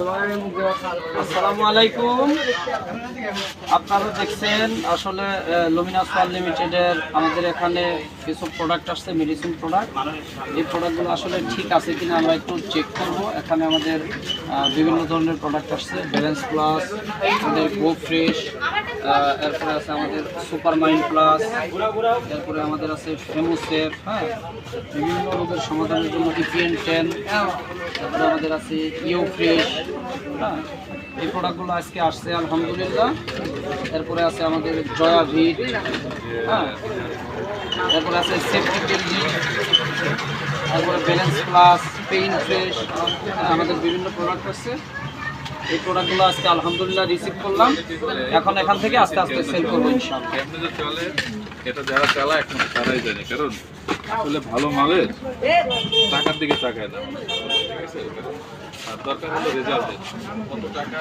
আসসালামু আলাইকুম। আপনারা দেখছেন আসলে লুমিনাস ফার লিমিটেডের আমাদের এখানে কিছু প্রোডাক্ট আসছে মেডিসিন প্রোডাক্ট এই প্রোডাক্টগুলো আসলে ঠিক আছে কিনা আমরা একটু চেক করব। এখানে আমাদের বিভিন্ন ধরনের প্রোডাক্ট আসছে ব্যালেন্স প্লাস আমাদের গো ফ্রেশ এরপরে আছে আমাদের সুপার মাইন্ড প্লাস এরপরে আমাদের আছে ফেমোসেফ হ্যাঁ? বিভিন্ন রোগের সমাধানের জন্য ইপিএন টেন তারপরে আমাদের আছে ইউ ফ্রেশ হ্যাঁ এই প্রোডাক্টগুলো আজকে আসছে, আলহামদুলিল্লাহ। এরপরে আছে আমাদের জয়া ভিট হ্যাঁ এরপরে আছে সেফটি টেলজি তারপরে ব্যালেন্স প্লাস পেইন ফ্রেশ আমাদের বিভিন্ন প্রোডাক্ট আছে। এই প্রোডাক্টগুলো আজকে আলহামদুলিল্লাহ রিসিভ করলাম। এখন এখান থেকে আস্তে আস্তে সেল করব চলে। এটা যারা চালায়, এখন তারাই জানে। কারণ আসলে ভালো মালের টাকার দিকে তাকায় না। আর দরকার হলো রেজাল্ট কত টাকা?